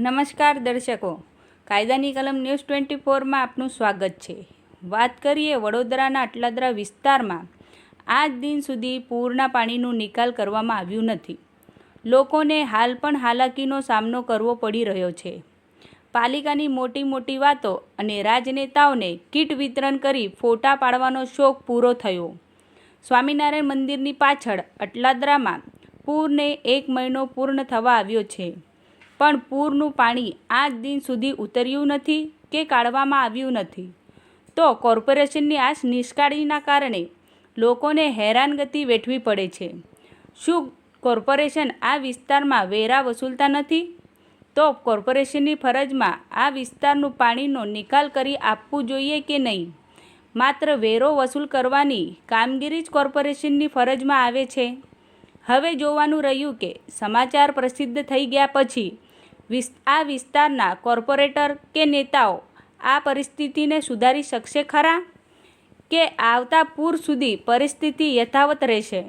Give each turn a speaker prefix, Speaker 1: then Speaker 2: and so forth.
Speaker 1: નમસ્કાર દર્શકો. કાયદાની કલમ ન્યૂઝ ટ્વેન્ટી ફોરમાં આપનું સ્વાગત છે. વાત કરીએ વડોદરાના અટલાદરા વિસ્તારમાં. આજ દિન સુધી પૂરના પાણીનું નિકાલ કરવામાં આવ્યું નથી. લોકોને હાલ પણ હાલાકીનો સામનો કરવો પડી રહ્યો છે. પાલિકાની મોટી મોટી વાતો અને રાજનેતાઓને કીટ વિતરણ કરી ફોટા પાડવાનો શોખ પૂરો થયો. સ્વામિનારાયણ મંદિરની પાછળ અટલાદરામાં પૂરને એક મહિનો પૂર્ણ થવા આવ્યો છે. પણ પૂરનું પાણી આજ દિન સુધી ઉતર્યું નથી કે કાઢવામાં આવ્યું નથી. તો કોર્પોરેશનની આ નિષ્કાળીના કારણે લોકોને હેરાનગતિ વેઠવી પડે છે. શું કોર્પોરેશન આ વિસ્તારમાં વેરા વસૂલતા નથી? તો કોર્પોરેશનની ફરજમાં આ વિસ્તારનું પાણીનો નિકાલ કરી આપવું જોઈએ કે નહીં? માત્ર વેરો વસૂલ કરવાની કામગીરી જ કોર્પોરેશનની ફરજમાં આવે છે. હવે જોવાનું રહ્યું કે સમાચાર પ્રસિદ્ધ થઈ ગયા પછી આ વિસ્તારના કોર્પોરેટર કે નેતાઓ આ પરિસ્થિતિને સુધારી શકશે ખરા? કે આવતા પૂર સુધી પરિસ્થિતિ યથાવત રહેશે?